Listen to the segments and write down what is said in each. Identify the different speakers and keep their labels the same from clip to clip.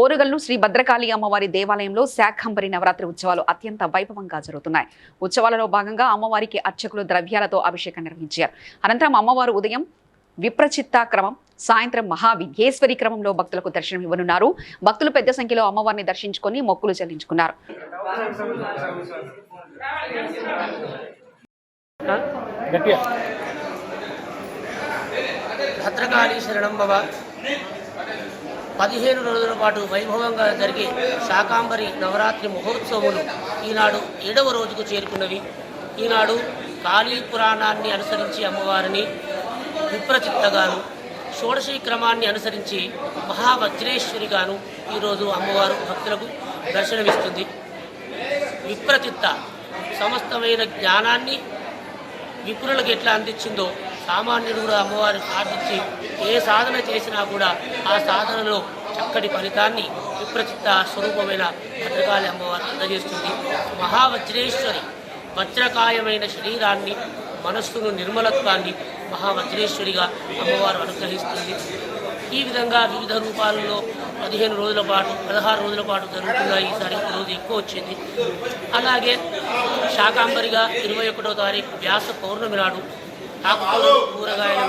Speaker 1: ఓరుగల్లు శ్రీ భద్రకాళి అమ్మవారి దేవాలయంలో శాఖంబరి నవరాత్రి ఉత్సవాలు అత్యంత వైభవంగా జరుగుతున్నాయి. ఉత్సవాలలో భాగంగా అమ్మవారికి అర్చకులు ద్రవ్యాలతో అభిషేకం నిర్వహించారు. అనంతరం అమ్మవారు ఉదయం విప్రచిత్త క్రమం సాయంత్రం మహావిఘ్నేశ్వరి క్రమంలో భక్తులకు దర్శనం ఇవ్వనున్నారు. భక్తులు పెద్ద సంఖ్యలో అమ్మవారిని దర్శించుకొని మొక్కులు చెల్లించుకున్నారు.
Speaker 2: భద్రకాళి శరణం భవ. పదిహేను రోజుల పాటు వైభవంగా జరిగే శాకాంబరి నవరాత్రి మహోత్సవములు ఈనాడు ఏడవ రోజుకు చేరుకున్నవి. ఈనాడు కాళీ పురాణాన్ని అనుసరించి అమ్మవారిని విప్రచిత్తగాను షోడశీ క్రమాన్ని అనుసరించి మహావజ్రేశ్వరిగాను ఈరోజు అమ్మవారు భక్తులకు దర్శనమిస్తుంది. విప్రచిత్త సమస్తమైన జ్ఞానాన్ని విప్రులకు ఎట్లా అందించిందో సామాన్యుడు కూడా అమ్మవారిని ప్రార్థించి ఏ సాధన చేసినా కూడా ఆ సాధనలో చక్కటి ఫలితాన్ని విప్రచిత్త స్వరూపమైన భద్రకాళి అమ్మవారు అందజేస్తుంది. మహావజ్రేశ్వరి వజ్రకాయమైన శరీరాన్ని మనస్సును నిర్మలత్వాన్ని మహావజ్రేశ్వరిగా అమ్మవారు అనుగ్రహిస్తుంది. ఈ విధంగా వివిధ రూపాలలో పదిహేను రోజుల పాటు పదహారు రోజుల పాటు జరుగుతున్నాయి ఈసారి రోజు ఎక్కువ వచ్చింది. అలాగే శాకాంబరిగా ఇరవై ఒకటో తారీఖు వ్యాస పౌర్ణమి నాడు ఆకుకూరలు కూరగాయలను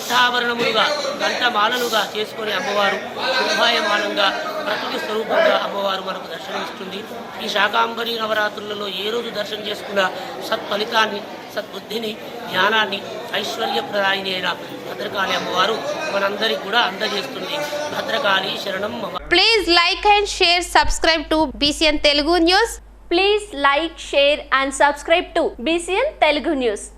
Speaker 2: కంఠాభరణములుగా కంఠమాలలుగా చేసుకుని అమ్మవారు శుభాయమానంగా ప్రకృతి స్వరూపంగా అమ్మవారు మనకు దర్శనమిస్తుంది. ఈ శాకాంబరి నవరాత్రులలో ఏ రోజు దర్శనం చేసుకున్న సత్ఫలితాన్ని సద్బుద్ధిని జ్ఞానాన్ని ఐశ్వర్యప్రదాయిని అయిన భద్రకాళి అమ్మవారు మనందరికీ కూడా అందజేస్తుంది. భద్రకాళి శరణం
Speaker 3: please like and share subscribe to BCN Telugu news
Speaker 4: please like share and subscribe to BCN Telugu news